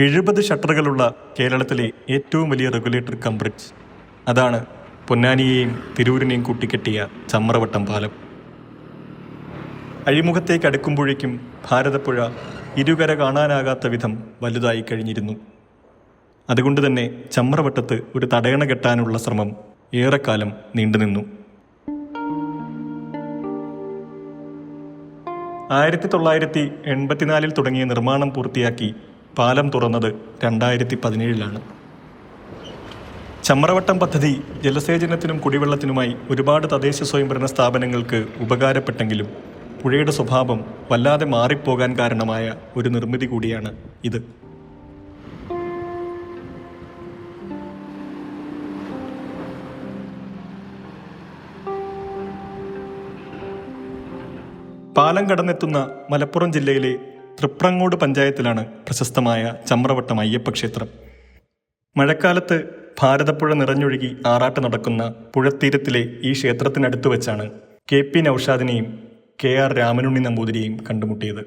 എഴുപത് ഷട്ടറുകളുള്ള കേരളത്തിലെ ഏറ്റവും വലിയ റെഗുലേറ്റർ കം ബ്രിഡ്ജ് അതാണ് പൊന്നാനിയെയും തിരൂരിനെയും കൂട്ടിക്കെട്ടിയ ചമ്രവട്ടം പാലം. അഴിമുഖത്തേക്ക് അടുക്കുമ്പോഴേക്കും ഭാരതപ്പുഴ ഇരുകര കാണാനാകാത്ത വിധം വലുതായി കഴിഞ്ഞിരുന്നു. അതുകൊണ്ട് തന്നെ ചമ്രവട്ടത്ത് ഒരു തടയണ കെട്ടാനുള്ള ശ്രമം ഏറെക്കാലം നീണ്ടുനിന്നു ആയിരത്തി തൊള്ളായിരത്തി എൺപത്തിനാലിൽ തുടങ്ങിയ നിർമ്മാണം പൂർത്തിയാക്കി പാലം തുറന്നത് രണ്ടായിരത്തി പതിനേഴിലാണ് ചമ്രവട്ടം പദ്ധതി ജലസേചനത്തിനും കുടിവെള്ളത്തിനുമായി ഒരുപാട് തദ്ദേശ സ്വയംഭരണ സ്ഥാപനങ്ങൾക്ക് ഉപകാരപ്പെട്ടെങ്കിലും പുഴയുടെ സ്വഭാവം വല്ലാതെ മാറിപ്പോകാൻ കാരണമായ ഒരു നിർമ്മിതി കൂടിയാണ് ഇത്. പാലം കടന്നെത്തുന്ന മലപ്പുറം ജില്ലയിലെ തൃപ്രങ്ങോട് പഞ്ചായത്തിലാണ് പ്രശസ്തമായ ചമ്രവട്ടം അയ്യപ്പ ക്ഷേത്രം. മഴക്കാലത്ത് ഭാരതപ്പുഴ നിറഞ്ഞൊഴുകി ആറാട്ട് നടക്കുന്ന പുഴത്തീരത്തിലെ ഈ ക്ഷേത്രത്തിനടുത്ത് വെച്ചാണ് കെ പി നൌഷാദിനെയും കെ ആർ രാമനുണ്ണി നമ്പൂതിരിയെയും കണ്ടുമുട്ടിയത്.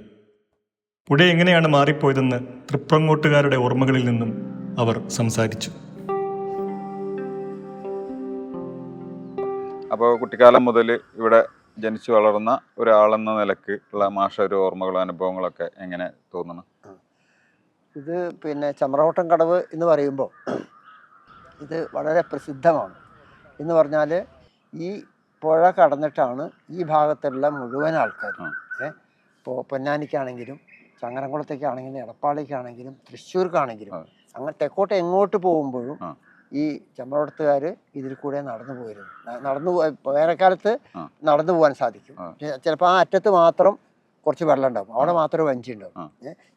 പുഴ എങ്ങനെയാണ് മാറിപ്പോയതെന്ന് തൃപ്രങ്ങോട്ടുകാരുടെ ഓർമ്മകളിൽ നിന്നും അവർ സംസാരിച്ചു. അപ്പോൾ കുട്ടിക്കാലം മുതൽ ഇവിടെ ജനിച്ചു വളർന്ന ഒരാളെന്ന നിലയ്ക്ക് ഉള്ള മാഷ ഒരു ഓർമ്മകളും അനുഭവങ്ങളൊക്കെ എങ്ങനെ തോന്നണം ഇത് പിന്നെ ചമ്രവട്ടം കടവ് എന്ന് പറയുമ്പോൾ ഇത് വളരെ പ്രസിദ്ധമാണ്. എന്ന് പറഞ്ഞാൽ ഈ പുഴ കടന്നിട്ടാണ് ഈ ഭാഗത്തുള്ള മുഴുവൻ ആൾക്കാരും ഇപ്പോൾ പൊന്നാനിക്കാണെങ്കിലും ചങ്ങരംകുളത്തേക്കാണെങ്കിലും എടപ്പാളിക്കാണെങ്കിലും തൃശ്ശൂർക്കാണെങ്കിലും അങ്ങനെ തെക്കോട്ട് എങ്ങോട്ട് പോകുമ്പോഴും. ഈ ചമ്മറോടത്തുകാർ ഇതിൽ കൂടെ നടന്നു പോയിരുന്നു. നടന്നു വേനൽക്കാലത്ത് നടന്നു പോകാൻ സാധിക്കും. ചിലപ്പോൾ ആ അറ്റത്ത് മാത്രം കുറച്ച് വെള്ളം ഉണ്ടാവും. അവിടെ മാത്രമേ വഞ്ചി ഉണ്ടാവും.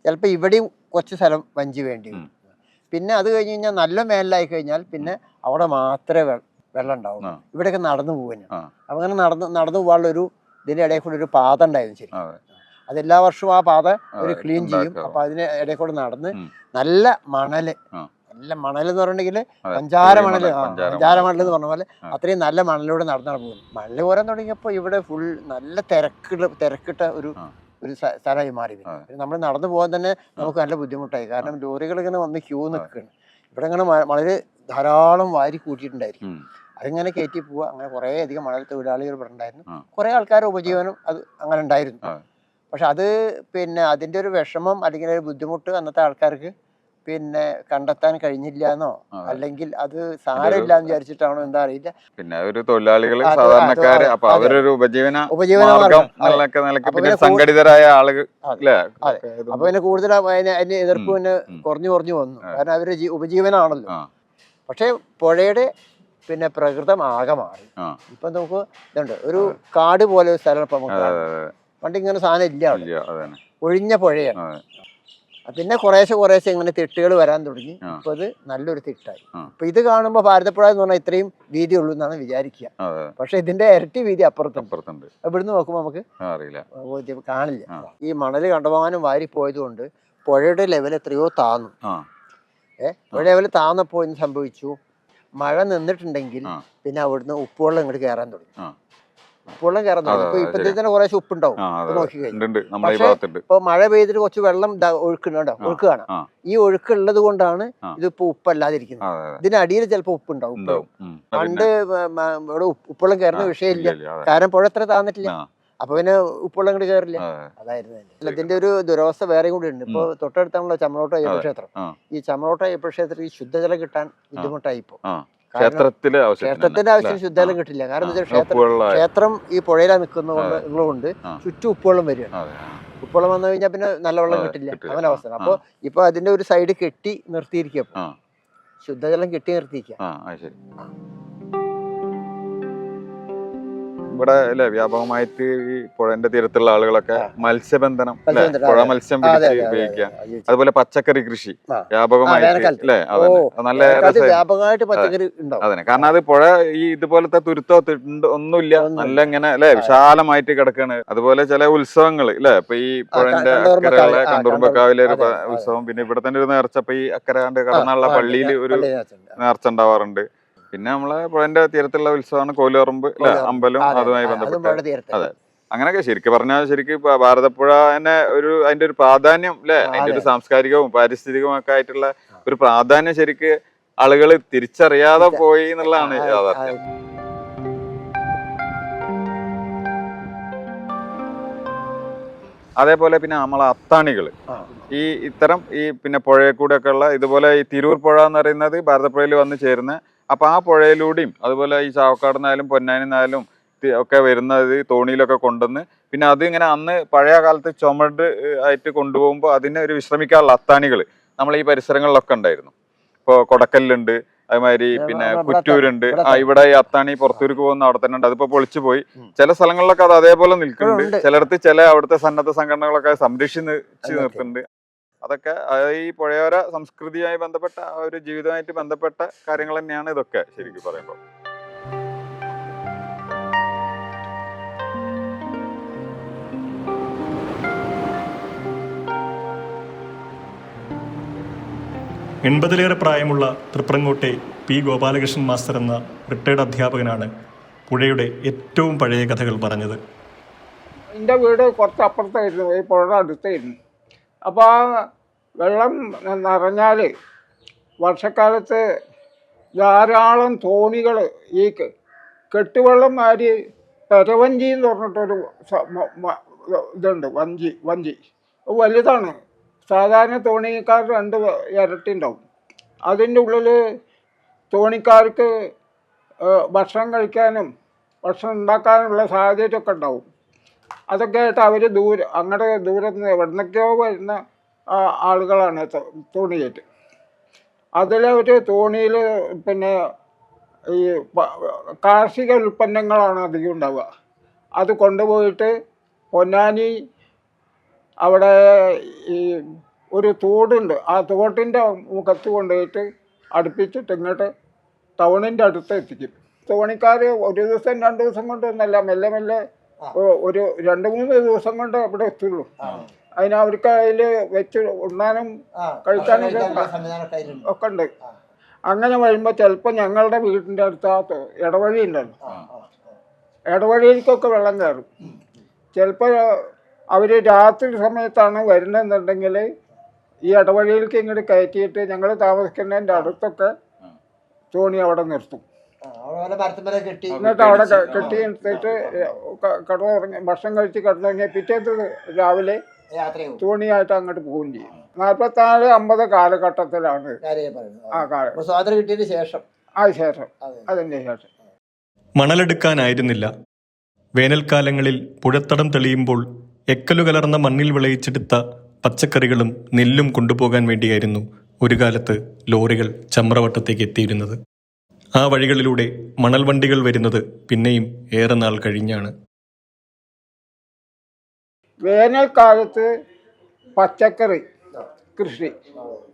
ചിലപ്പോൾ ഇവിടെയും കുറച്ച് സ്ഥലം വഞ്ചി വേണ്ടി വരും. പിന്നെ അത് കഴിഞ്ഞ് കഴിഞ്ഞാൽ നല്ല മേലിലായി കഴിഞ്ഞാൽ പിന്നെ അവിടെ മാത്രമേ വെള്ളം ഉണ്ടാവും. ഇവിടെയൊക്കെ നടന്നു പോകാനും ആ. അപ്പം അങ്ങനെ നടന്ന് നടന്നു പോകാനുള്ള ഒരു ഇതിന്റെ ഇടയിൽ കൂടെ ഒരു പാത ഉണ്ടായിരുന്നു ശരി അതെ. അതെല്ലാ വർഷവും ആ പാത ഒരു ക്ലീൻ ചെയ്യും. അപ്പം അപ്പൊ അതിന് ഇടയിൽ കൂടെ നടന്ന് നല്ല മണൽ നല്ല മണൽ എന്ന് പറഞ്ഞിട്ടുണ്ടെങ്കിൽ. പഞ്ചാര മണൽ മണൽ, പഞ്ചാര മണൽ. എന്ന് പറഞ്ഞ പോലെ. അത്രയും നല്ല മണലിലൂടെ നടന്നാണ് പോകുന്നത്. മണൽ പോരാൻ തുടങ്ങിയപ്പോൾ ഇവിടെ ഫുൾ നല്ല തിരക്കുള്ള തിരക്കിട്ട ഒരു ഒരു സ്ഥലമായി മാറി നമ്മൾ നടന്നു പോകാൻ തന്നെ നമുക്ക് നല്ല ബുദ്ധിമുട്ടായി. കാരണം ലോറികൾ ഇങ്ങനെ വന്ന് ക്യൂ നിൽക്കുകയാണ് ഇവിടെ ഇങ്ങനെ വളരെ മണൽ ധാരാളം വാരി കൂട്ടിയിട്ടുണ്ടായിരിക്കും. അതിങ്ങനെ കയറ്റി പോവുക അങ്ങനെ കുറേ അധികം മണൽ തൊഴിലാളികൾ ഇവിടെ ഉണ്ടായിരുന്നു. കുറേ ആൾക്കാർ ഉപജീവനം അത്. അങ്ങനെ ഉണ്ടായിരുന്നു. പക്ഷെ അത് പിന്നെ അതിന്റെ ഒരു വിഷമം അല്ലെങ്കിൽ ഒരു ബുദ്ധിമുട്ട് അന്നത്തെ ആൾക്കാർക്ക് പിന്നെ കണ്ടെത്താൻ കഴിഞ്ഞില്ല എന്നോ അല്ലെങ്കിൽ അത് സാരമില്ല എന്ന് വിചാരിച്ചിട്ടാണോ? എന്താ അറിയില്ല പിന്നെ ഒരു തൊഴിലാളികൾ സാധാരണക്കാര് അപ്പൊ അവരൊരു ഉപജീവന ഉപജീവന മാർഗം സംഘടിതരായ ആളുകൾ. അപ്പൊ പിന്നെ കൂടുതൽ അതിന് എതിർപ്പ് പിന്നെ കുറഞ്ഞു കുറഞ്ഞു വന്നു. കാരണം അവരുടെ ഉപജീവനാണല്ലോ. ഉപജീവനമാണല്ലോ. പക്ഷേ പുഴയുടെ പിന്നെ പ്രകൃതം ആകെ മാറി. ഇപ്പൊ നമുക്ക് ഇതുണ്ട്. ഒരു കാട് പോലെ ഒരു സ്ഥലം ഇപ്പൊ നമുക്ക് പണ്ട് ഇങ്ങനെ സാധനം ഇല്ല ഒഴിഞ്ഞ പുഴയാണ്. പിന്നെ കുറേശ്ശെ കുറേശ്ശെ ഇങ്ങനെ തിട്ടുകൾ വരാൻ തുടങ്ങി. അപ്പൊ ഇപ്പൊ അത് നല്ലൊരു തിട്ടായി. അപ്പൊ ഇപ്പൊ ഇത് കാണുമ്പോൾ ഭാരതപ്പുഴ എന്ന് പറഞ്ഞാൽ ഇത്രയും വീതി ഉള്ളൂ എന്നാണ് വിചാരിക്കുക. പക്ഷെ ഇതിന്റെ ഇരട്ടി വീതി അപ്പുറത്തുണ്ട്. ഇവിടുന്ന് നോക്കുമ്പോൾ നമുക്ക് അറിയില്ല. കാണില്ല. ഈ മണൽ കണ്ടമാനം വാരി പോയത് കൊണ്ട് പുഴയുടെ ലെവൽ എത്രയോ താന്നു. ഏ പുഴ ലെവൽ താന്നപ്പോൾ എന്ത് സംഭവിച്ചു? മഴ നിന്നിട്ടുണ്ടെങ്കിൽ പിന്നെ അവിടുന്ന് ഉപ്പുവെള്ളം ഇങ്ങോട്ട് കയറാൻ തുടങ്ങി. ആ. കയറുന്നു ഇപ്പൊ ഇപ്പത്തേക്ക് കുറെ കുറേശ്ശെ ഉപ്പുണ്ടാവും നോക്കി ഇപ്പൊ മഴ പെയ്തിട്ട് കുറച്ച് വെള്ളം ഒഴുക്കുന്നുണ്ടോ ഒഴുക്ക് കാണാം. ഈ ഒഴുക്ക് ഉള്ളത് കൊണ്ടാണ്. ഇതിപ്പോ ഉപ്പല്ലാതിരിക്കുന്നത്. ഇതിനടിയിൽ ചിലപ്പോ ഉപ്പുണ്ടാവും. പണ്ട് ഇവിടെ ഉപ്പുള്ളം കയറുന്ന വിഷയമില്ല. കാരണം പുഴ എത്ര താന്നിട്ടില്ല. അപ്പൊ പിന്നെ ഉപ്പുള്ളം കൂടി കയറില്ല. അതായിരുന്നു അല്ല, ഇതിന്റെ ഒരു ദുരവസ്ഥ വേറെ കൂടി ഉണ്ട്. ഇപ്പൊ തൊട്ടടുത്താണല്ലോ ചമറോട്ട അയ്യപ്പ ക്ഷേത്രം. ഈ ചമറോട്ട അയ്യപ്പ ക്ഷേത്രത്തിൽ ശുദ്ധജലം കിട്ടാൻ ബുദ്ധിമുട്ടായി ഇപ്പൊ. ക്ഷേത്രത്തിലെ ക്ഷേത്രത്തിന്റെ ആവശ്യം? ശുദ്ധജലം കിട്ടില്ല. കാരണം ക്ഷേത്രം ക്ഷേത്രം ഈ പുഴയിലാ നിൽക്കുന്നതുകൊണ്ട് ഉള്ളതുകൊണ്ട്. ചുറ്റും ഉപ്പുവെള്ളം വരികയാണ്. ഉപ്പുവെള്ളം വന്നു കഴിഞ്ഞാൽ പിന്നെ നല്ല വെള്ളം കിട്ടില്ല. അങ്ങനെ അവസ്ഥ. അപ്പൊ ഇപ്പൊ അതിന്റെ ഒരു സൈഡ് കെട്ടി നിർത്തിയിരിക്കുക. ശുദ്ധജലം കെട്ടി നിർത്തിയിരിക്കുക. ഇവിടെ അല്ലെ വ്യാപകമായിട്ട് ഈ പുഴന്റെ തീരത്തുള്ള ആളുകളൊക്കെ മത്സ്യബന്ധനം അല്ലെ? പുഴ മത്സ്യം പിടിച്ച് ഉപയോഗിക്കുക. അതെ, അതെ. അതുപോലെ പച്ചക്കറി കൃഷി വ്യാപകമായിട്ട്. അല്ലെ? നല്ല വ്യാപകമായിട്ട് പച്ചക്കറി അതന്നെ കാരണം അത് പുഴ ഈ ഇതുപോലത്തെ തുരുത്തോ ഒന്നുമില്ല. നല്ല ഇങ്ങനെ അല്ലെ വിശാലമായിട്ട് കിടക്കാണ്. അതുപോലെ ചില ഉത്സവങ്ങൾ അല്ലെ ഇപ്പൊ ഈ പുഴന്റെ അക്കരകളെ കണ്ടുറുമ്പക്കാവിലെ ഒരു. ഉത്സവം. പിന്നെ ഇവിടെ തന്നെ ഒരു നേർച്ച. ഇപ്പൊ ഈ അക്കര കണ്ട് കടന്നുള്ള പള്ളിയിൽ ഒരു നേർച്ച ഉണ്ടാവാറുണ്ട്. പിന്നെ നമ്മളെ പുഴന്റെ തീരത്തുള്ള ഉത്സവമാണ് കോലുറമ്പ്. അമ്പലം അതുമായി അതും ബന്ധപ്പെട്ട്. അതെ. അങ്ങനെയൊക്കെ ശരിക്കും പറഞ്ഞാൽ ശരിക്കും ഇപ്പൊ ഭാരതപ്പുഴ തന്നെ ഒരു അതിന്റെ ഒരു പ്രാധാന്യം അല്ലെ? അതിന്റെ ഒരു സാംസ്കാരികവും പാരിസ്ഥിതികവും ഒക്കെ ആയിട്ടുള്ള ഒരു പ്രാധാന്യം ശരിക്ക് ആളുകൾ തിരിച്ചറിയാതെ പോയി എന്നുള്ളതാണ് യാഥാർത്ഥ്യം. അതേപോലെ പിന്നെ നമ്മളെ അത്താണികൾ ഈ ഇത്തരം ഈ പിന്നെ പുഴയെ കൂടെ ഒക്കെ ഉള്ള ഇതുപോലെ ഈ തിരൂർ പുഴ എന്ന് പറയുന്നത് ഭാരതപ്പുഴയിൽ വന്ന് ചേരുന്ന അപ്പൊ ആ പുഴയിലൂടെയും അതുപോലെ ഈ ചാവക്കാട് നിന്നായാലും പൊന്നാനി ഒക്കെ വരുന്നത് തോണിയിലൊക്കെ കൊണ്ടുവന്ന് പിന്നെ അത് ഇങ്ങനെ അന്ന് പഴയ കാലത്ത് ചുമട് ആയിട്ട് കൊണ്ടുപോകുമ്പോൾ അതിനെ ഒരു വിശ്രമിക്കാനുള്ള അത്താണികൾ നമ്മൾ ഈ പരിസരങ്ങളിലൊക്കെ ഉണ്ടായിരുന്നു. ഇപ്പോൾ കൊടക്കല്ലുണ്ട് അതേമാതിരി പിന്നെ കുറ്റൂരുണ്ട്. ആ ഇവിടെ ഈ അത്താണി പുറത്തൂർക്ക് പോകുന്ന അവിടെ തന്നെ ഉണ്ട്. അതിപ്പോ പൊളിച്ചു പോയി. ചില സ്ഥലങ്ങളിലൊക്കെ അത് അതേപോലെ നിൽക്കുന്നുണ്ട്. ചിലടത്ത് ചില അവിടുത്തെ സന്നദ്ധ സംഘടനകളൊക്കെ സംരക്ഷിച്ച്. നിർത്തുന്നുണ്ട്. അതൊക്കെ ഈ പുഴയോര സംസ്കൃതിയുമായി ബന്ധപ്പെട്ട ആ ഒരു ജീവിതമായിട്ട് ബന്ധപ്പെട്ട കാര്യങ്ങൾ തന്നെയാണ് ഇതൊക്കെ ശരിക്കും പറയുമ്പോൾ. എൺപതിലേറെ പ്രായമുള്ള തൃപ്രങ്ങോട്ടെ പി ഗോപാലകൃഷ്ണൻ മാസ്റ്റർ എന്ന റിട്ടയർഡ് അധ്യാപകനാണ് പുഴയുടെ ഏറ്റവും പഴയ കഥകൾ പറഞ്ഞത്. എന്റെ വീട് കുറച്ച് അപ്പുറത്തായിരുന്നു ഈ പുഴയുടെ അടുത്തായിരുന്നു. അപ്പോൾ ആ വെള്ളം നിറഞ്ഞാൽ വർഷക്കാലത്ത് ധാരാളം തോണികൾ ഈ കെട്ടുവെള്ളം മാതിരി പെരവഞ്ചി എന്ന് പറഞ്ഞിട്ടൊരു ഇതുണ്ട് വഞ്ചി വഞ്ചി. വലുതാണ്. സാധാരണ തോണിക്കാർ രണ്ട് ഇരട്ടി ഉണ്ടാവും അതിന്റെ ഉള്ളിൽ തോണിക്കാർക്ക് ഭക്ഷണം കഴിക്കാനും ഭക്ഷണം ഉണ്ടാക്കാനുള്ള സാഹചര്യമൊക്കെ ഉണ്ടാവും. അതൊക്കെ ആയിട്ട് അവർ ദൂരെ അങ്ങോട്ട് ദൂരത്ത് നിന്ന് എവിടുന്നൊക്കെയോ വരുന്ന ആളുകളാണ് തോണിയേറ്റ്. ഒരു തോണിയിൽ പിന്നെ ഈ കാർഷിക ഉൽപ്പന്നങ്ങളാണ് അധികം ഉണ്ടാവുക. അത് കൊണ്ടുപോയിട്ട് പൊന്നാനി അവിടെ ഈ ഒരു തോടുണ്ട്. ആ തോട്ടിന്റെ മുഖത്ത് കൊണ്ടുപോയിട്ട് അടുപ്പിച്ചിട്ട് ഇങ്ങോട്ട് ടൗണിന്റെ അടുത്ത് എത്തിക്കും. തോണിക്കാർ ഒരു ദിവസം രണ്ട് ദിവസം കൊണ്ടൊന്നല്ല മെല്ലെ മെല്ലെ ഒരു രണ്ട് മൂന്ന് ദിവസം കൊണ്ട് അവിടെ എത്തുള്ളൂ. അതിന് അവർക്ക് അതിൽ വെച്ച് ഉണ്ണാനും കഴിക്കാനും ഒക്കെ ഉണ്ട് അങ്ങനെ വരുമ്പോൾ ചിലപ്പോൾ ഞങ്ങളുടെ വീടിന്റെ അടുത്ത് ആ ഇടവഴി ഉണ്ടല്ലോ. ഇടവഴിയിലേക്കൊക്കെ വെള്ളം കയറും. ചിലപ്പോൾ അവർ രാത്രി സമയത്താണ് വരുന്നതെന്നുണ്ടെങ്കിൽ ഈ ഇടവഴിയിലേക്ക് ഇങ്ങോട്ട് കയറ്റിയിട്ട് ഞങ്ങൾ താമസിക്കുന്നതിന്റെ അടുത്തൊക്കെ തോണി അവിടെ നിർത്തും. എന്നിട്ട് അവിടെ കെട്ടി നിർത്തിയിട്ട് കടന്നു ഭക്ഷണം കഴിച്ച് കിടന്നുറങ്ങിയ പിറ്റേത്ത് രാവിലെ തോണിയായിട്ട് അങ്ങോട്ട് പോവുകയും ചെയ്യും. നാൽപ്പത്തിനാല് അമ്പത് കാലഘട്ടത്തിലാണ് പറയുന്നത്. ആ കാലം അപ്പോൾ സ്വാതന്ത്ര്യം കിട്ടിയതിന് ശേഷം. ആ ശേഷം. മണലെടുക്കാനായിരുന്നില്ല. വേനൽക്കാലങ്ങളിൽ പുഴത്തടം തെളിയുമ്പോൾ എക്കലു കലർന്ന മണ്ണിൽ വിളയിച്ചെടുത്ത പച്ചക്കറികളും നെല്ലും കൊണ്ടുപോകാൻ വേണ്ടിയായിരുന്നു ഒരു കാലത്ത് ലോറികൾ ചമ്രവട്ടത്തേക്ക് എത്തിയിരുന്നത്. ആ വഴികളിലൂടെ മണൽ വണ്ടികൾ വരുന്നത് പിന്നെയും ഏറെ നാൾ കഴിഞ്ഞാണ്. വേനൽക്കാലത്ത് പച്ചക്കറി കൃഷി.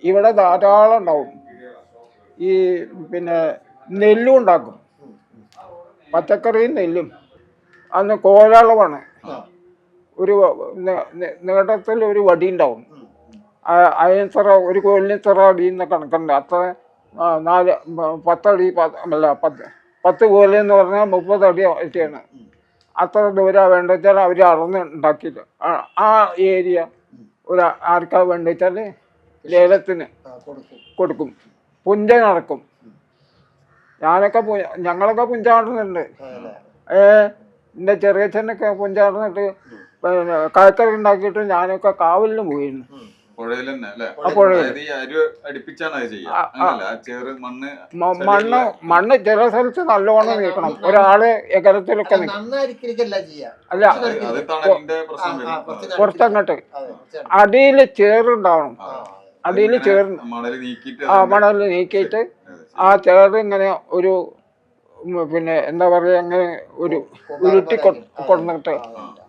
ഇവിടെ ധാരാളം ഉണ്ടാവും. ഈ പിന്നെ നെല്ലും ഉണ്ടാക്കും. പച്ചക്കറിയും നെല്ലും. അന്ന് കോലളവാണ് ഒരു നേട്ടത്തിൽ ഒരു വടി ഉണ്ടാവും. അയൻസറ ഒരു ഒരു ചെറ അടി എന്ന കണക്കുണ്ട്. അത്ര നാല് പത്തടി പത്ത് അല്ല പത്ത് പത്ത് കോലെന്ന് പറഞ്ഞാൽ മുപ്പത് അടി ഒക്കെയാണ് അത്ര ദൂരം വേണ്ട വെച്ചാൽ അവർ അളന്ന് ഉണ്ടാക്കിയിട്ട് ആ- ഏരിയ ഒരു ആർക്കാ വേണ്ട വെച്ചാൽ ലേലത്തിന് കൊടുക്കും. പുഞ്ച നടക്കും ഞാനൊക്കെ ഞങ്ങളൊക്കെ പുഞ്ചാടുന്നുണ്ട്. ഏ എന്റെ ചെറിയച്ഛനൊക്കെ പുഞ്ചാടുന്നിട്ട് പിന്നെ കായ്ക്കറി ഉണ്ടാക്കിയിട്ട് ഞാനൊക്കെ കാവലിന് പോയിരുന്നു. പുഴയിൽ തന്നെ അല്ലേ അടുപ്പിച്ചാണ് അത് ചെയ്യുക. മണ്ണ് മണ്ണ് മണ്ണ് ചില സ്ഥലത്ത് നല്ലോണം നീക്കണം ഒരാൾ എകരത്തിലൊക്കെ അല്ല പുറത്തങ്ങട്ട് അടിയിൽ അടിയിൽ ചേറുണ്ടാവണം. അടിയിൽ ചേറ് ആ മണൽ മണൽ നീക്കിയിട്ട് ആ ചേറ് ഇങ്ങനെ ഒരു പിന്നെ എന്താ പറയുക അങ്ങനെ ഒരു ഉരുട്ടി കൊണ്ടിട്ട്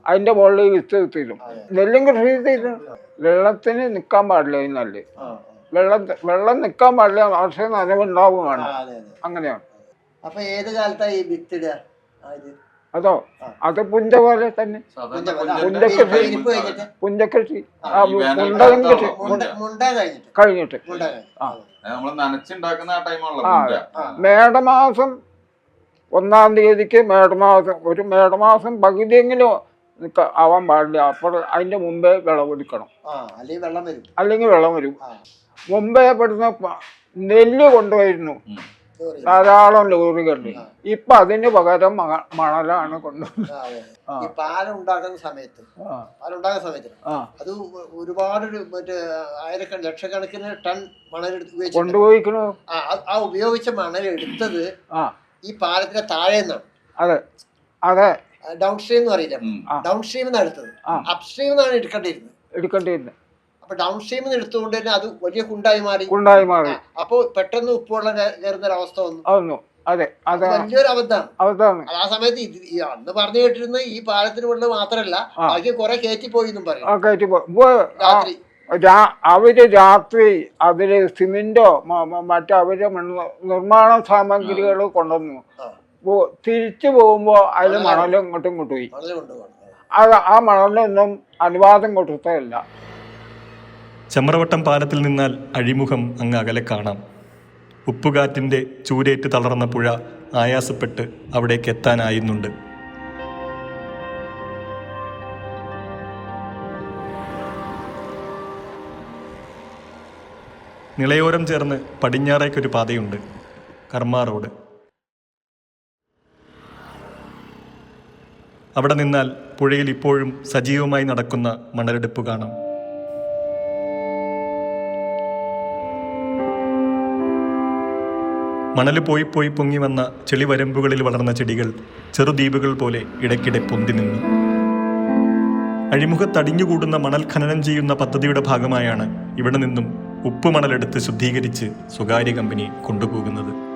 അതിന്റെ മുകളിൽ വിത്ത് തീരും നെല്ലും കൃഷി തീരും വെള്ളത്തിന് നിൽക്കാൻ പാടില്ല ഈ നെല്ല്. വെള്ളം വെള്ളം നിൽക്കാൻ പാടില്ല പക്ഷേ നനവുണ്ടാവും വേണം. അങ്ങനെയാണ്. അപ്പൊ ഏത് കാലത്താ ഈ വിത്തിടുക? അതോ? അത് പുഞ്ച പോലെ തന്നെ. പുഞ്ചക്കൃഷി. പുഞ്ചക്കൃഷി മുണ്ടകം കൃഷി. കഴിഞ്ഞിട്ട്. കഴിഞ്ഞിട്ട്. മുണ്ട കഴിഞ്ഞിട്ട്. ആ. നമ്മൾ നനച്ചുണ്ടാക്കുന്ന ആ ടൈമാണല്ലോ ആ, പുഞ്ച. ആ. മേടമാസം ഒന്നാം തീയതിക്ക് മേടമാസം ഒരു മേടമാസം പകുതിയെങ്കിലും ആവാൻ പാടില്ല. അപ്പോൾ അതിന്റെ മുമ്പേ വിളവെടുക്കണം ആ അല്ലെങ്കിൽ വെള്ളം വരും. അല്ലെങ്കിൽ വെള്ളം വരും. ആ. മുമ്പേ പെടുന്ന നെല്ല് കൊണ്ടുവരുന്നു. ധാരാളം ലോറികൾ ഇപ്പൊ അതിന് പകരം മണലാണ് കൊണ്ടുവരുന്നത് ആ, ഈ പാലം ഉണ്ടാക്കുന്ന സമയത്ത്. ആ. പാലുണ്ടാകുന്ന സമയത്ത്. അത് ഒരുപാട് ഒരു മറ്റേ ആയിരക്കണക്കിന് ലക്ഷക്കണക്കിന് ടൺ മണലെടുത്ത് കൊണ്ടുപോയിക്കണോ. ആ ആ- ആ ഉപയോഗിച്ച മണൽ എടുത്തത് ആ. ഈ പാലത്തിന്റെ താഴെ നിന്നാണ് അതെ. അതെ. ഡൗൺ സ്ട്രീം എന്ന് പറയില്ല. ഡൗൺ സ്ട്രീം എന്നാണ് എടുത്തത്. അപ്സ്ട്രീം അപ് സ്ട്രീം എന്നാണ് എടുക്കേണ്ടിയിരുന്നത്. എടുക്കേണ്ടിയിരുന്നത്. അപ്പൊ ഡൗൺ സ്ട്രീമിൽ നിന്ന് എടുത്തുകൊണ്ട് തന്നെ അത് വലിയ കുണ്ടായി മാറി. കുണ്ടായി മാറി. ആ, അപ്പൊ പെട്ടെന്ന് ഉപ്പുവെള്ളം കയറുന്ന ഒരു അവസ്ഥ വന്നു. അതൊന്നു അതെ വലിയൊരു അബദ്ധമാണ് ആ സമയത്ത് അന്ന് പറഞ്ഞു കേട്ടിരുന്ന ഈ പാലത്തിന് വെള്ളം മാത്രല്ല. ബാക്കി കുറെ കയറ്റി പോയി എന്നും പറയും. അവർ രാത്രി അതിൽ സിമെന്റോ മ- മ- മറ്റു അവർ നിർമ്മാണ സാമഗ്രികൾ കൊണ്ടുവന്നു. തിരിച്ചു പോകുമ്പോ അതിൽ മണൽ മണലും ഇങ്ങോട്ടും ഇങ്ങോട്ട് പോയി. അത്. ആ മണലിനൊന്നും അനുവാദം കൊടുത്തതല്ല ചമ്രവട്ടം പാലത്തിൽ നിന്നാൽ അഴിമുഖം അങ്ങ് അകലെ കാണാം. ഉപ്പുകാറ്റിന്റെ ചൂരേറ്റ് തളർന്ന പുഴ ആയാസപ്പെട്ട് അവിടേക്ക് എത്താനായിരുന്നുണ്ട് നിളയോരം ചേർന്ന് പടിഞ്ഞാറേക്കൊരു പാതയുണ്ട് കർമ്മ റോഡ്. അവിടെ നിന്നാൽ പുഴയിൽ ഇപ്പോഴും സജീവമായി നടക്കുന്ന മണലെടുപ്പ് കാണാം. മണൽ പോയി പോയി പൊങ്ങി വന്ന ചെളിവരമ്പുകളിൽ വളർന്ന ചെടികൾ ചെറുദ്വീപുകൾ പോലെ ഇടയ്ക്കിടെ പൊന്തി നിന്നു. അഴിമുഖത്തടിഞ്ഞുകൂടുന്ന മണൽ ഖനനം ചെയ്യുന്ന പദ്ധതിയുടെ ഭാഗമായാണ് ഇവിടെ നിന്നും ഉപ്പ് മണലെടുത്ത് ശുദ്ധീകരിച്ച് സ്വകാര്യ കമ്പനി കൊണ്ടുപോകുന്നത്.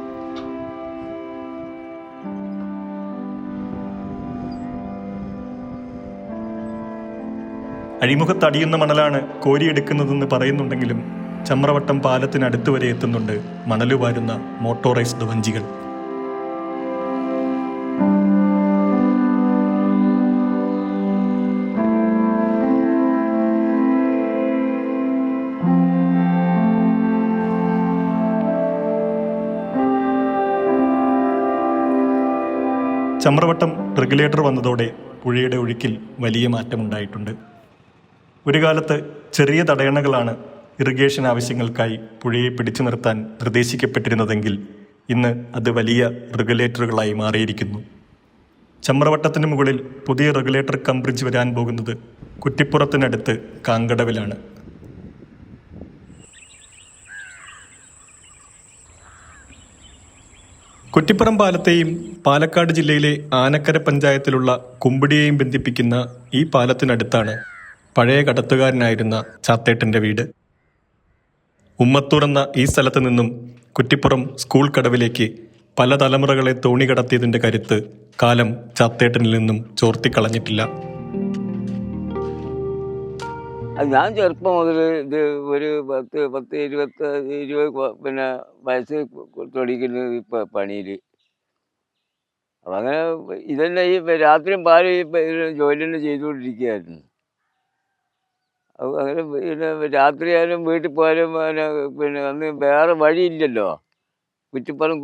അഴിമുഖത്തടിയുന്ന മണലാണ് കോരിയെടുക്കുന്നതെന്ന് പറയുന്നുണ്ടെങ്കിലും ചമ്രവട്ടം പാലത്തിനടുത്ത് വരെ എത്തുന്നുണ്ട് മണൽ വാരുന്ന മോട്ടോറൈസ്ഡ് വഞ്ചികൾ. ചമ്രവട്ടം റെഗുലേറ്റർ വന്നതോടെ പുഴയുടെ ഒഴുക്കിൽ വലിയ മാറ്റമുണ്ടായിട്ടുണ്ട്. ഒരു കാലത്ത് ചെറിയ തടയണകളാണ് ഇറിഗേഷൻ ആവശ്യങ്ങൾക്കായി പുഴയെ പിടിച്ചു നിർത്താൻ നിർദ്ദേശിക്കപ്പെട്ടിരുന്നതെങ്കിൽ ഇന്ന് അത് വലിയ റെഗുലേറ്ററുകളായി മാറിയിരിക്കുന്നു. ചമ്രവട്ടത്തിന് മുകളിൽ പുതിയ റെഗുലേറ്റർ കംബ്രിഡ്ജ് വരാൻ പോകുന്നത് കുറ്റിപ്പുറത്തിനടുത്ത് കാങ്കടവിലാണ്. കുറ്റിപ്പുറം പാലത്തെയും പാലക്കാട് ജില്ലയിലെ ആനക്കര പഞ്ചായത്തിലുള്ള കുമ്പിടിയെയും ബന്ധിപ്പിക്കുന്ന ഈ പാലത്തിനടുത്താണ് പഴയ കടത്തുകാരനായിരുന്ന ചാത്തേട്ടന്റെ വീട്. ഉമ്മത്തൂർ എന്ന ഈ സ്ഥലത്ത് നിന്നും കുറ്റിപ്പുറം സ്കൂൾ കടവിലേക്ക് പല തലമുറകളെ തോണി കടത്തിയതിന്റെ കരുത്ത് കാലം ചാത്തേട്ടനിൽ നിന്നും ചോർത്തിക്കളഞ്ഞിട്ടില്ല ഞാൻ ചെറുപ്പം മുതൽ ഇത് ഒരു പത്ത് പത്ത് ഇരുപത്തി ഇരുപത് പിന്നെ വയസ്സ് തുടങ്ങിയിരുന്നു ഇപ്പം പണിയിൽ അപ്പം അങ്ങനെ ഇതന്നെ ഈ രാത്രിയും പാൽ ജോലി തന്നെ ചെയ്തുകൊണ്ടിരിക്കുകയായിരുന്നു. അങ്ങനെ പിന്നെ രാത്രിയായാലും വീട്ടിൽ പോയാലും പിന്നെ പിന്നെ അന്ന് വേറെ വഴിയില്ലല്ലോ. കുറ്റിപ്പുറം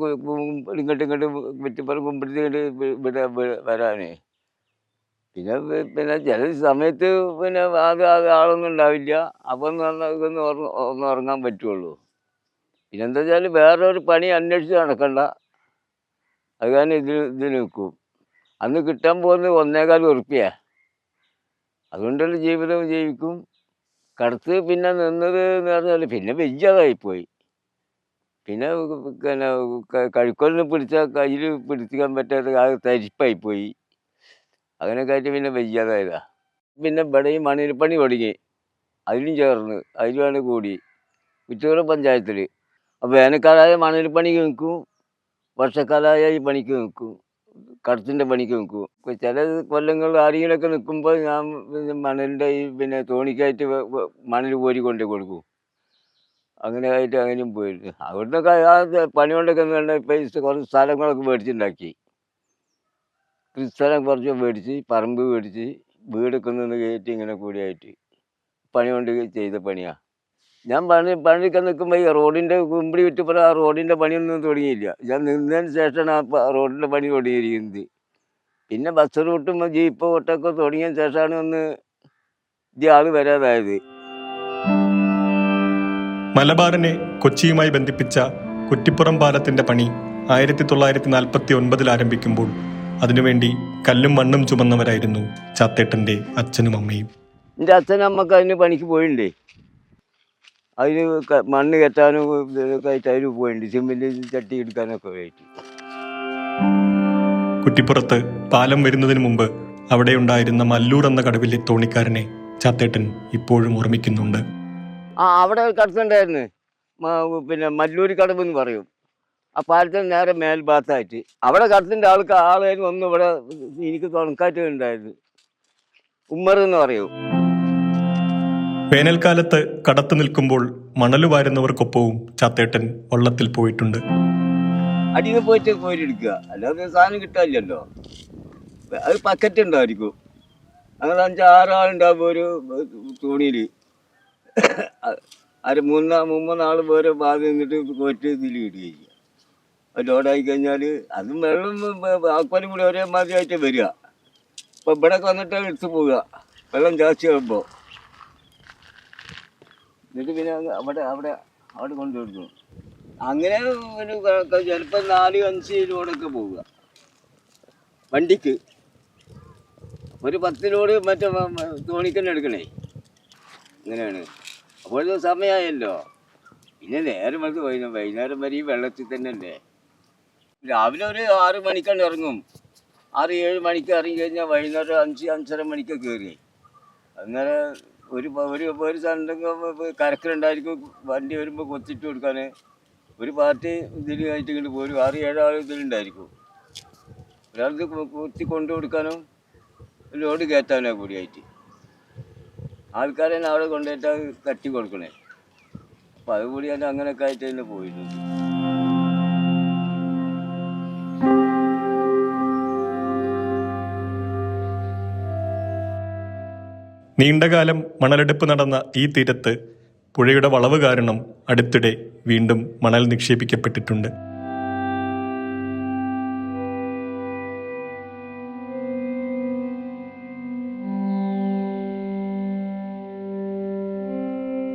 ഇങ്ങോട്ട് ഇങ്ങോട്ട് കുറ്റിപ്പുറം കുമ്പിടത്തേക്ക് ഇവിടെ വരാനേ. പിന്നെ പിന്നെ ചില സമയത്ത് പിന്നെ അത് അത് ആളൊന്നും ഉണ്ടാവില്ല. അപ്പം ഒന്ന് ഒന്ന് ഉറങ്ങാൻ പറ്റുള്ളൂ. പിന്നെ എന്താ വെച്ചാൽ വേറെ ഒരു പണി അന്വേഷിച്ച് നടക്കണ്ട. അത് കാരണം ഇതിൽ ഇതിൽ നിൽക്കും. അന്ന് കിട്ടാൻ പോകുന്നത് ഒന്നേകാൽ ഉറുപ്പിയ. അതുകൊണ്ടുള്ള ജീവിതം ജീവിക്കും. കടത്ത് പിന്നെ നിന്നത് എന്ന് പറഞ്ഞാൽ പിന്നെ വെജ്ജാതായിപ്പോയി പിന്നെ പിന്നെ കഴുക്കൊലിന് പിടിച്ചാൽ കയ്യിൽ പിടിക്കാൻ പറ്റാത്ത ആ തരിപ്പായിപ്പോയി അങ്ങനെ ആയിട്ട് പിന്നെ വയ്യാതായതാ പിന്നെ ഇവിടെ ഈ മണൽപ്പണി തുടങ്ങി. അതിലും ചേർന്ന് അതിലുമാണ് കൂടി. കുറ്റിപ്പുറം പഞ്ചായത്തിൽ അപ്പോൾ വേനൽക്കാലമായ മണൽപ്പണിക്ക് നിൽക്കും. വർഷക്കാലമായ ഈ പണിക്ക് നിൽക്കും. കടത്തിന്റെ പണിക്ക് നിൽക്കും. ചില കൊല്ലങ്ങൾ ആരെങ്കിലുമൊക്കെ നിൽക്കുമ്പോൾ ഞാൻ മണലിന്റെ ഈ പിന്നെ തോണിക്കായിട്ട് മണൽ കോരി കൊണ്ട് കൊടുക്കും. അങ്ങനെ ആയിട്ട് അങ്ങനെയും പോയിട്ട് അവിടുന്നൊക്കെ ആ പണി കൊണ്ടൊക്കെ വേണ്ട പൈസ കുറച്ച് സ്ഥലങ്ങളൊക്കെ മേടിച്ചുണ്ടാക്കി സ്ഥലം കുറച്ച് മേടിച്ച് പറമ്പ് മേടിച്ച് വീടൊക്കെ നിന്ന് കയറ്റി ഇങ്ങനെ കൂടിയായിട്ട് പണി കൊണ്ട് ചെയ്ത പണിയാണ് ഞാൻ പണി പണിയൊക്കെ നിൽക്കുമ്പോൾ ഈ റോഡിന്റെ കുമ്പിടി വിറ്റപ്പോൾ ആ റോഡിന്റെ പണിയൊന്നും തുടങ്ങിയില്ല. ഞാൻ നിന്നതിന് ശേഷമാണ് ആ റോഡിന്റെ പണി തുടങ്ങിയിരിക്കുന്നത്. പിന്നെ ബസ് റൂട്ടും ജീപ്പ് ഓട്ടൊക്കെ തുടങ്ങിയ ശേഷമാണ് ഒന്ന് ഈ ആൾ വരാതായത്. മലബാറിനെ കൊച്ചിയുമായി ബന്ധിപ്പിച്ച കുറ്റിപ്പുറം പാലത്തിന്റെ പണി ആയിരത്തി തൊള്ളായിരത്തി നാൽപ്പത്തി ഒൻപതിൽ ആരംഭിക്കുമ്പോൾ അതിനുവേണ്ടി കല്ലും മണ്ണും ചുമന്നവരായിരുന്നു ചാത്തേട്ടന്റെ അച്ഛനും അമ്മയും. എന്റെ അച്ഛനും അമ്മയ്ക്ക് അതിന് പണിക്ക് പോയിണ്ടേ? അതിന് മണ്ണ് കെട്ടാനും ഇതൊക്കെ ആയിട്ട് അതിന് പോയിട്ടുണ്ട്. സിമെന്റ് ചട്ടി എടുക്കാനൊക്കെ ആയിട്ട്. കുറ്റിപ്പുറത്ത് പാലം വരുന്നതിന് മുമ്പ് അവിടെ ഉണ്ടായിരുന്ന മല്ലൂർ എന്ന കടവിലെ തോണിക്കാരനെ ചത്തേട്ടൻ ഇപ്പോഴും ഓർമ്മിക്കുന്നുണ്ട്. ആ അവിടെ കടത്തുണ്ടായിരുന്നു പിന്നെ മല്ലൂരി കടവ് എന്ന് പറയും. ആ പാലത്തിന് നേരെ മേൽഭാഗത്തായിട്ട് അവിടെ കടത്തിന്റെ ആൾക്ക് ആളായിരുന്നു ഒന്നും ഇവിടെ എനിക്ക് തുണക്കാറ്റ് ഉണ്ടായിരുന്നു. ഉമ്മർ എന്ന് പറയും. വേനൽക്കാലത്ത് കടത്തു നിൽക്കുമ്പോൾ മണൽ വാരുന്നവർക്കൊപ്പവും ചാത്തേട്ടൻ വള്ളത്തിൽ പോയിട്ടുണ്ട്. അടിയിൽ പോയിട്ട് പോയിട്ട് കോരിയെടുക്കുക അല്ലാതെ സാധനം കിട്ടാനില്ലല്ലോ. അത് പക്കറ്റ് ഉണ്ടായിരിക്കും. അങ്ങനെ അഞ്ച് ആറാളുണ്ടാകുമ്പോൾ ഒരു തുണിയിൽ അര മൂന്നാ മൂന്നാൾ വേറെ ഭാഗം നിന്നിട്ട് കോറ്റ് ഇതിൽ ഇടുകയും ചെയ്യുക ലോഡായി കഴിഞ്ഞാൽ അതും വെള്ളം ആക്കാനും കൂടി ഒരേ മാതിരിയായിട്ട് വരിക. അപ്പം ഇവിടെ വന്നിട്ട് എടുത്തു പോവുക. വെള്ളം ജാസ്തി ആകുമ്പോൾ എന്നിട്ട് പിന്നെ അവിടെ അവിടെ അവിടെ കൊണ്ടുവരുന്നു അങ്ങനെ ഒരു ചിലപ്പോൾ നാല് അഞ്ച് ലോഡൊക്കെ പോവുക. വണ്ടിക്ക്. ഒരു പത്ത് ലോഡ് മറ്റേ തോണിക്കന്നെ എടുക്കണേ. അങ്ങനെയാണ്. അപ്പോഴത്തെ സമയമായല്ലോ പിന്നെ നേരം വന്ന് വൈകുന്നേരം വൈകുന്നേരം വരെ ഈ വെള്ളത്തിൽ തന്നെ അല്ലേ രാവിലെ ഒരു ആറ് മണിക്കാണ് ഇറങ്ങും. ആറ് ഏഴ് മണിക്ക് ഇറങ്ങി കഴിഞ്ഞാൽ വൈകുന്നേരം അഞ്ച് അഞ്ചര മണിക്ക് കയറി അങ്ങനെ ഒരു ഒരു ഒരു സ്ഥലത്തൊക്കെ കരക്കലുണ്ടായിരിക്കും വണ്ടി വരുമ്പോൾ കൊത്തിട്ട് കൊടുക്കാൻ ഒരു പാർട്ടി ഇതിലായിട്ട് ഇങ്ങോട്ട് പോരും. ആറ് ഏഴാൾ ഇതിലുണ്ടായിരിക്കും. ഒരാൾക്ക് കുത്തി കൊണ്ടു കൊടുക്കാനും ലോഡ് കയറ്റാനോ കൂടിയായിട്ട്. ആൾക്കാരെ അവിടെ കൊണ്ടുപോയിട്ട് കട്ടി കൊടുക്കണേ. അപ്പം അത് കൂടി തന്നെ അങ്ങനെയൊക്കെ ആയിട്ട് തന്നെ പോയിരുന്നു. നീണ്ടകാലം മണലെടുപ്പ് നടന്ന ഈ തീരത്ത് പുഴയുടെ വളവ് കാരണം അടുത്തിടെ വീണ്ടും മണൽ നിക്ഷേപിക്കപ്പെട്ടിട്ടുണ്ട്.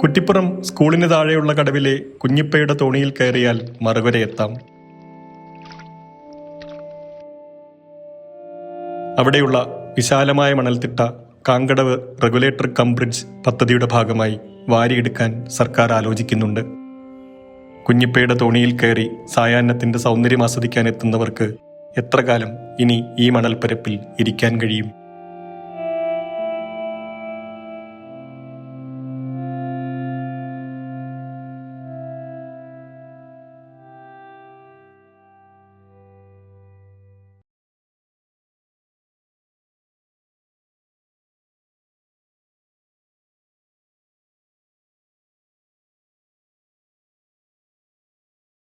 കുറ്റിപ്പുറം സ്കൂളിന് താഴെയുള്ള കടവിലെ കുഞ്ഞിപ്പയുടെ തോണിയിൽ കയറിയാൽ മറുവരെ എത്താം. അവിടെയുള്ള വിശാലമായ മണൽത്തിട്ട കാങ്കടവ് റെഗുലേറ്റർ കം ബ്രിഡ്ജ് പദ്ധതിയുടെ ഭാഗമായി വാരിയെടുക്കാൻ സർക്കാർ ആലോചിക്കുന്നുണ്ട്. കുഞ്ഞിപ്പയുടെ തോണിയിൽ കയറി സായാഹ്നത്തിന്റെ സൗന്ദര്യം ആസ്വദിക്കാൻ എത്തുന്നവർക്ക് എത്ര കാലം ഇനി ഈ മണൽപ്പരപ്പിൽ ഇരിക്കാൻ കഴിയും?